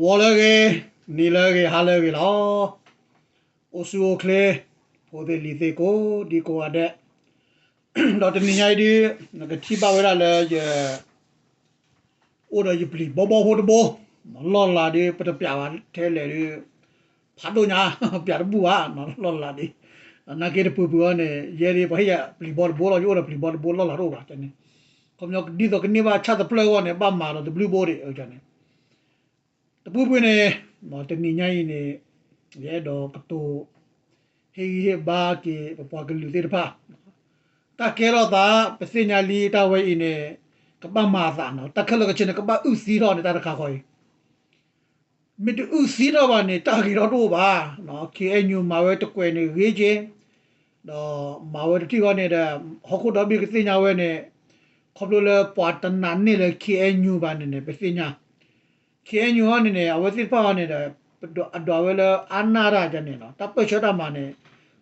ဝေါ်လည်းကေနီလည်းကေဟာလည်းကေလောအိုဆူအိုကလေဖိုဒေလီသေကိုဒီကိုအတဲ့တော့တနင်္ဂနွေဒီငါတိပါဝရလဲရအိုရယပလီဘောဘောဟိုတဘောလောလာဒီပတပြာထဲလေဒီဖာတို့ညာပြတ်ဘူးဟာလောလာဒီနာကေပူပူနဲ့ရေဒီဘဟရပလီဘောဘောလောယောပလီဘောဘောလောလာတော့ပါတဲ့ comme yo di to ni ba cha the play one ba ma do the blue body o cha ne တပူပွနေမတနီညာရင်နေရဲတော့ကတူဟေဟေဘာကေပပွားကလူတဲ့တဖာတကဲတော့တာပစညာလီတဝဲအင်းနေကပမာသာနော်တခက်လကချင်းကပဥစီတော့နေတာတခါခေါ်မတူဥစီတော့ပါနေတာကြီးတော့တို့ပါနော် KNU မှာဝဲတကွယ်နေရေးချင်းတော့မှာဝဲတိကောနေတဲ့ဟခုတော့ဘီကစညာဝဲနေခေါပလိုလေပွာတနန်နေလေ KNU ဘာနေနေပစညာ KNU ဟောနေနေအဝစစ်ပါနေတဲ့အတော်ဝဲလေအနာရကြနေနော်တပ်ပချတာမနေ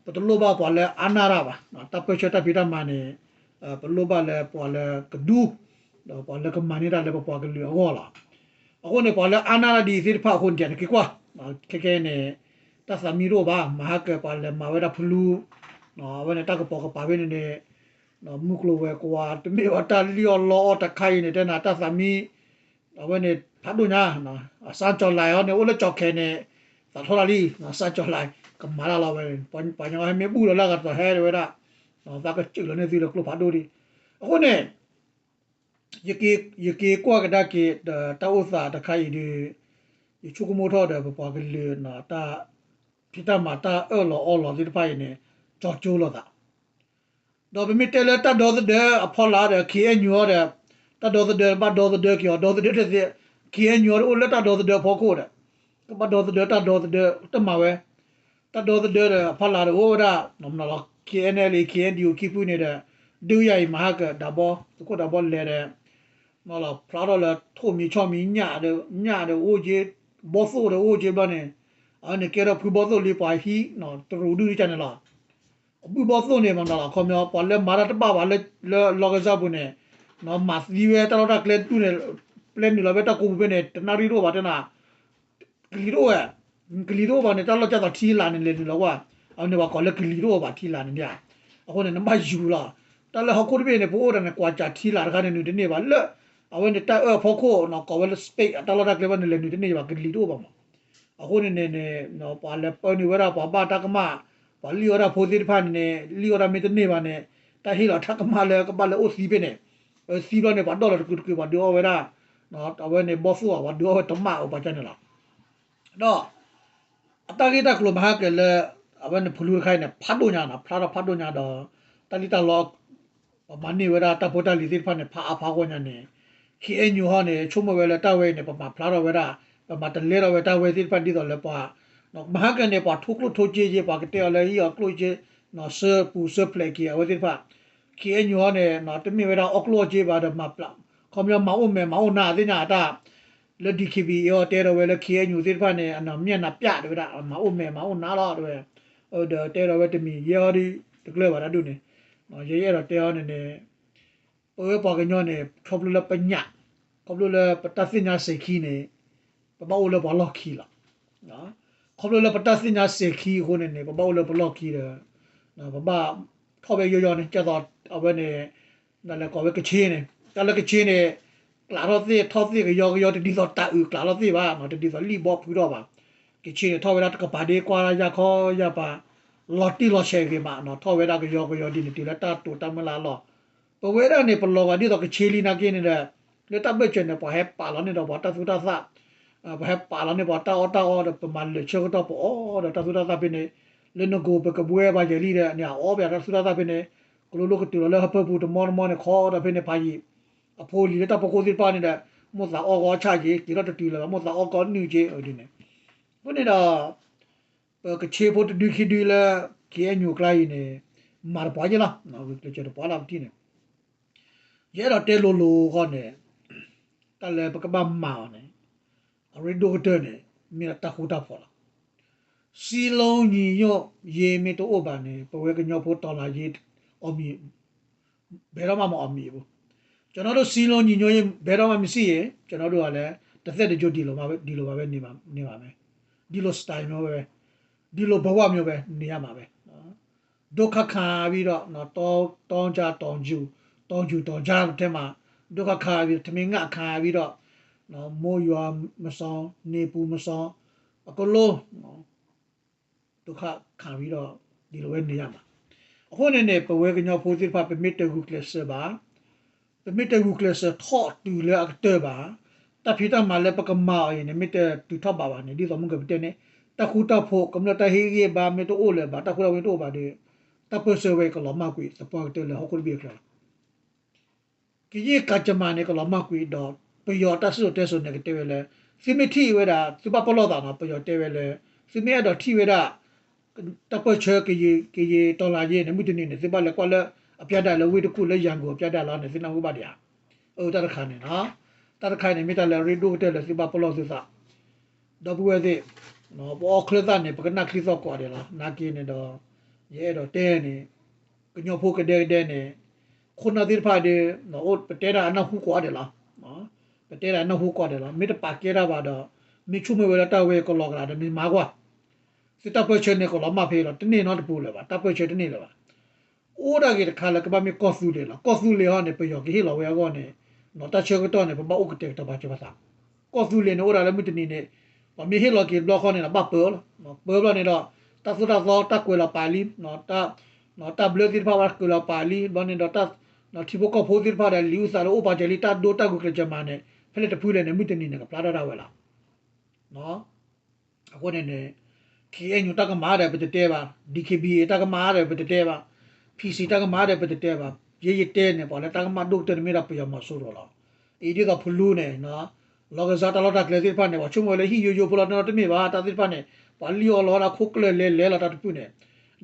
ပတလိုပါပွာလေအနာရပါနော်တပ်ပချတာပြတာမနေပလိုပါလေပွာလေကဒူတော့ပွာလေကမနေတာလေပွာကလူဟောလာအခုနေပွာလေအနာရဒီစစ်ဖာခွန်ကြနေကွာခဲခဲနေတသမီရောပါမဟာကပွာလေမဝဲတာဖလူနော်ဝဲနေတကပေါ်ကပါဝဲနေနော်မုကလိုဝဲကွာတမေဝတာလီယောလောတခိုင်နေတဲ့နာတသမီဝဲနေ ဖတ်လို့ညာနော်အစားကြော်လိုက်ရောနေဦးလက်ကြော်ခဲနေသာထော်လာလီနော်စားကြော်လိုက်ကမာလာလာပဲပန်ပန်ရောမေပူလာကတော့ဟဲရဝဲတာနော်ဒါကချစ်လို့နေသီလို့ကလဖတ်လို့ဒီအခုနေယကေယကေကွာကဒါကေတာဥစာတခိုင်ဒီယချုကမိုထောတဲ့ပပကလေးနော်တာပြတမတာအော်လောအော်လောဒီဖိုင်နေကြော်ကျိုးလို့တာတော့ဘမီတဲလက်တာတော့တဲ့အဖော်လာတဲ့ခေညောတဲ့တာတော့တဲ့ဘာတော့တဲ့ကျော်တော့တဲ့တဲ့ KN ညော်လက်တာတော့တဲ့ဖော်ကိုတဲ့ကပတော့တဲ့တာတော့တဲ့တမဝဲတာတော့တဲ့ဖလာရဟိုဒါနမနလ KNL KNDU ကိပူနေတဲ့ဒူရိုင်မဟာကဒါဘောကိုဒါဘောလဲတဲ့မလာဖလာတော့လဲထိုမီချောမီညတဲ့ညတဲ့အိုဂျေဘောဆိုတဲ့အိုဂျေဘနဲ့အနေကဲတော့ဖူဘောဆိုလေးပါဟီနော်တရူဒူချန်လာအပူဘောဆိုနေမနော်ခေါမျောပေါ်လဲမာရတပပါလဲလောကစားဘူးနဲ့နော်မတ်ဒီဝဲတော်တော့ကလဲတူနေ plan ni la beta ko be ne tanari ro ba tana kliro ya kliro ba ne ta lo cha ta thi la ne le ni lo wa au ne ba ko le kliro ba thi la ne ya a ko ne na ma yu la ta le ha ko be ne bo da ne kwa cha thi la ga ne ni de ne ba le a we ne ta e pho ko no ko we le space ta lo da kle ba ne le ni de ne ba kliro ba ma a ko ne ne ne no pa le pa ni wa ra ba ba ta ka ma ba li ora pho ti pha ne li ora me de ne ba ne ta hi la tha ka ma le ka ba le o si be ne si lo ne ba do la ku ku ba do we ra နော်တဝဲ နေဘောဖူဝါဒိုတမအပချန်လာတော့အတဂိတကလမဟာကလေအဝဲနေဖလူခိုင်နေဖတ်တို့ညာနာဖလာဖတ်တို့ညာတော့တလီတလောမနီဝရတပိုတလီတိဖာနေဖာအဖာကိုညာနေခီအညူဟာနေချုံမဝဲလေတဝဲနေပမာဖလာရဝဲတာပမာတလေရဝဲတဝဲတိဖတ်ဒီတော့လေပွားနော်မဟာကနေပွားထုကလို့ထိုးကြည့်ကြပါကတဲ့လေဟီအကလို့ကြည့်နော်ဆပူဆပလက်ကြီးအဝဲတိဖာခီအညူဟာနေနော်တမီဝဲတာအကလို့ကြည့်ပါတော့မပလာ ခေါမျောမောင်းမဲမောင်းနာသိညာတာလက်ဒီခီဘီရောတဲတော်ဝဲလက်ခီညူစစ်ဖတ်နေအနော်မျက်နှာပြတယ်ဗျာမောင်းမဲမောင်းနာတော့တယ်ဟိုတဲတော်ဝဲတမီရောဒီတကလေးပါတော့နေနော်ရဲရဲတော့တဲအောင်နေနေဟိုပေါ်ကညောနေခေါပလလပညာခေါပလလပတသိညာစေခီနေပပအိုလဘလော့ခီလာနော်ခေါပလလပတသိညာစေခီဟိုနေနေပပအိုလဘလော့ခီတယ်နော်ပပထောက်ပဲရောရောနေကြတော့အဝဲနေနာလည်းကောပဲကချင်းနေ တလကချင်းနဲ့ကလာတော့သေထောသေကယောယောတဒီတော့တာဥကလာတော့သေပါနော်တဒီတော့လီဘောဖူတော့ပါကချင်းထောဝဲတာကပါဒီကွာရခေါ်ရပါလော်တီလော်ရှယ်ကပါနော်ထောဝဲတာကယောယောဒီတီလက်တာတူတမလာလောပဝဲရနေပလောကဒီတော့ကချီလီနာကင်းနေတဲ့လက်တဘချင်နေပေါ်ဟဲပါလောနေတော့ဘာတသုတာသဘဟဲပါလောနေဘာတာအော်တာအော်ပမလချေတော့ပေါ်အော်တသုတာသပင်းနေလနကိုပကဘွဲပါကြလီတဲ့ညာအော်ဗျာတသုတာသပင်းနေကလိုလိုကတူလဟပပူတမောမောနေခေါ်တဲ့ဖင်းနေပါကြီး အဖိုးလီတော့ပကိုစီပါနေတဲ့မောသာအောကောချကြီးဒီတော့တူလာမောသာအောကောနူကြီးအဲ့ဒီနေဘုနေတော့ကချေဖို့တူခိဒီလာကေညူကလိုက်နေမာပွားကြလားနော်ဒီကျတော့ပွားလာတိနေရဲတော့တဲလိုလိုကနေတလည်းပကပမောင်းနေအရီဒိုတနေမြေတခုတာဖော်လာစီလုံးညီညော့ရေမီတော့ဘာနေပဝဲကညော့ဖို့တော်လာရေးအမီဘယ်တော့မှမအမီဘူး ကျွန်တော်တို့စီလုံးညီညွတ်ရေးဘယ်တော့မှမရှိရင်ကျွန်တော်တို့ကလည်းတစ်သက်တကြွဒီလိုပါပဲဒီလိုပါပဲနေပါနေပါမယ်ဒီလို style မျိုးပဲဒီလိုဘဝမျိုးပဲနေရမှာပဲနော်ဒုက္ခခံပြီးတော့နော်တောတောင်းကြတောင်းကျူတောင်းကျူတောင်းကြတဲ့မှာဒုက္ခခံပြီးထမင်းငါခံပြီးတော့နော်မိုးရွာမဆောင်နေပူမဆောင်အကလုံးနော်ဒုက္ခခံပြီးတော့ဒီလိုပဲနေရမှာအခုနေနေပဝဲကညောဖိုးစစ်ဖာပမစ်တကူကလစ်ပါပမစ်တကူကလစ်ထော့တူလေအကတဲပါ တဖိတမလည်းပကမာရင်မြစ်တူထော့ပါပါနေဒီတော့မကပတဲ့နေတခုတဖို့ကမ္လတဟေးကြီးပါမေတိုအိုလေပါတခုရဝင်တော့ပါဒီတပစဝေကလမကွေစပေါ်တယ်လေဟောကုလ်ဘီကလာကြီးကကြမနေကလမကွေတော့ပယောတဆုတဲဆုနေကတဲလေစီမီတီဝဲတာစပပလောတာနော်ပယောတဲဝဲလေစီမီရတော့ထီဝဲတာတပချေကကြီးကကြီးတော်လာကြီးနေမှုတနေနေစပလေကွာလေ အပြတ်တယ်လေဝေတခုလေရန်ကိုအပြတ်တယ်လားနေစနေဟုတ်ပါတရားအိုတရခါနေနော်တရခါနေမိတလေရီဒိုတဲလေစပပလောစစတော့ဘွေတဲ့နော်ပေါ်ခလသနေပကနခလသောကွာတယ်လားနာကင်းနေတော့ရဲတော့တဲနေကညောဖို့ကတဲ့တဲ့နေခုနသစ်ဖာတဲ့နော်ပတဲရာအနဟုကွာတယ်လားနော်ပတဲရာအနဟုကွာတယ်လားမိတပါကဲတာပါတော့မိချုမဝဲတာဝဲကလောကလာတယ်မိမာကွာစစ်တပ်ပွဲချနေကလောမဖေးတော့တနေ့တော့တပူလေပါတပ်ပွဲချတနေ့လေပါ အိုးဒါကြီးတခါလည်းကပမေကော့ဆူလေလားကော့ဆူလေဟောနေပယောကြီးလောဝဲကောနေနော်တချေကတော့နေပပဥကတဲ့တပါချပါစာကော့ဆူလေနိုးဒါလည်းမိတနေ့နေပမေဟေလောကီဘလော့ခေါနေလားပပယ်နော်ပယ်ဘလောနေတော့တသုတာသောတကွေလာပါလီနော်တနော်တဘလတိဖာဝါကွေလာပါလီဘောနေတော့တနော်တီဘကဖိုတိဖာတယ်လီယူစာလို့ဥပါဂျလီတဒိုတကုကကြမနဲ့ဖလက်တဖူးလေနေမိတနေနေကပလာတာဝဲလားနော်အခုနေနေ KNU တကမားတယ်ပတတဲပါ DKBA တကမားတယ်ပတတဲပါ PC တကမားတယ်ပတတဲပါရေရတဲနေပေါ့လေတကမာဒုတ်တယ်မေရာပယမဆိုးတော့လားအေဒီကဖလူးနေနော်လောကစားတလောတာကလေးစစ်ဖာနေပါချုံမလေဟီယိုယိုဖလာတော့တမေပါတာစစ်ဖာနေပါလီယောလောတာခုတ်ကလေးလဲလဲလာတာတပုနေ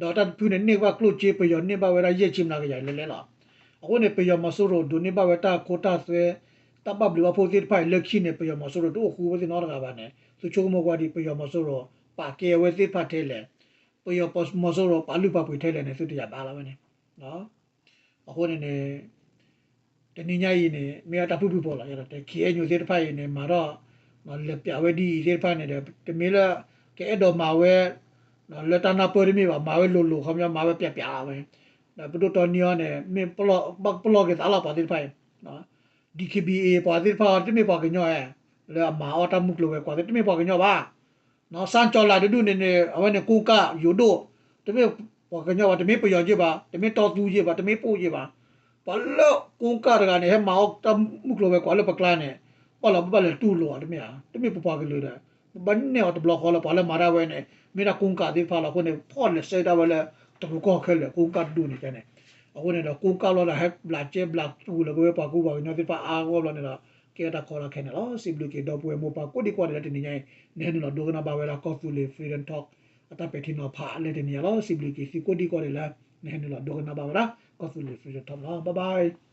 တော့တပုနေနေကကလုချေပယောနေပါဝဲရရဲ့ချင်နာကြရလဲလဲလားအခုနေပယောမဆိုးတော့ဒုနေပါဝဲတာကိုတာဆွဲတပဘလီဝဖိုစစ်ဖိုင်လက်ခိနေပယောမဆိုးတော့တို့ခုဝစနော်ရကပါနေသူချုံမကွာဒီပယောမဆိုးတော့ပါကေဝဲစစ်ဖတ်ထဲလေပယောပစမဆိုတော့ပါလူပါပွေထဲလေနေသူတရားပါလာမနေ နော်အခုနေနေတနင်္ညရီနေမေတာဖုဖုပေါ်လာရတဲ့ခီအညိုစစ်ဖတ်ရနေမှာတော့မလက်ပြဝဲဒီစစ်ဖတ်နေတယ်တမီလာကဲတော့မှာဝဲနော်လက်တနာပေါ်ရမိပါမှာဝဲလို့လို့ခမမှာဝဲပြပြလာပဲဒါဘုဒ္ဓတော်နီယောနေမင်းပလော့ဘပလော့ကတလာပါစစ်ဖတ်နော် DKBA ပါစစ်ဖတ်တမီပါကညောရဲလေမာအော်တမှုကလိုပဲကွာတမီပါကညောပါနော်စန်ချောလာဒုနေနေအဝဲနေကူကယူဒိုတမီ ပါကညောပါတမီပယောကြည့်ပါတမီတော်သူကြည့်ပါတမီပို့ကြည့်ပါဘာလို့ကုန်းကာရကနေဟဲမောက်တမှုကလိုပဲကွာလို့ပကလာနေဘာလို့ဘာလဲတူလို့တမီတမီပပကလေးတဲ့ဘန်နေတော့ဘလော့ခေါ်လို့ဘာလဲမာရဝဲနေမိနာကုန်းကာဒီဖာလာခုနေဖော်လက်စေတာဝဲလဲတကူကောခဲလေကုန်းကာဒူနေကြနေအခုနေတော့ကုန်းကာလို့လာဟက်ဘလာချေဘလာတူလို့ပဲပါကူပါညောတိပါအာကောလို့နေတော့ကေတာခေါ်လာခဲနေလို့စီဘလူကေတော့ပွဲမောပါကိုဒီကွာတဲ့တင်နေနေနေနော်ဒိုကနာပါဝဲလာကော့ဖူလီဖရီဒန်တော့ ata peti no pha le de ni la sibli ki si ko di ko le la ne ne la do na ba ra ko su le su je ta ba bye bye.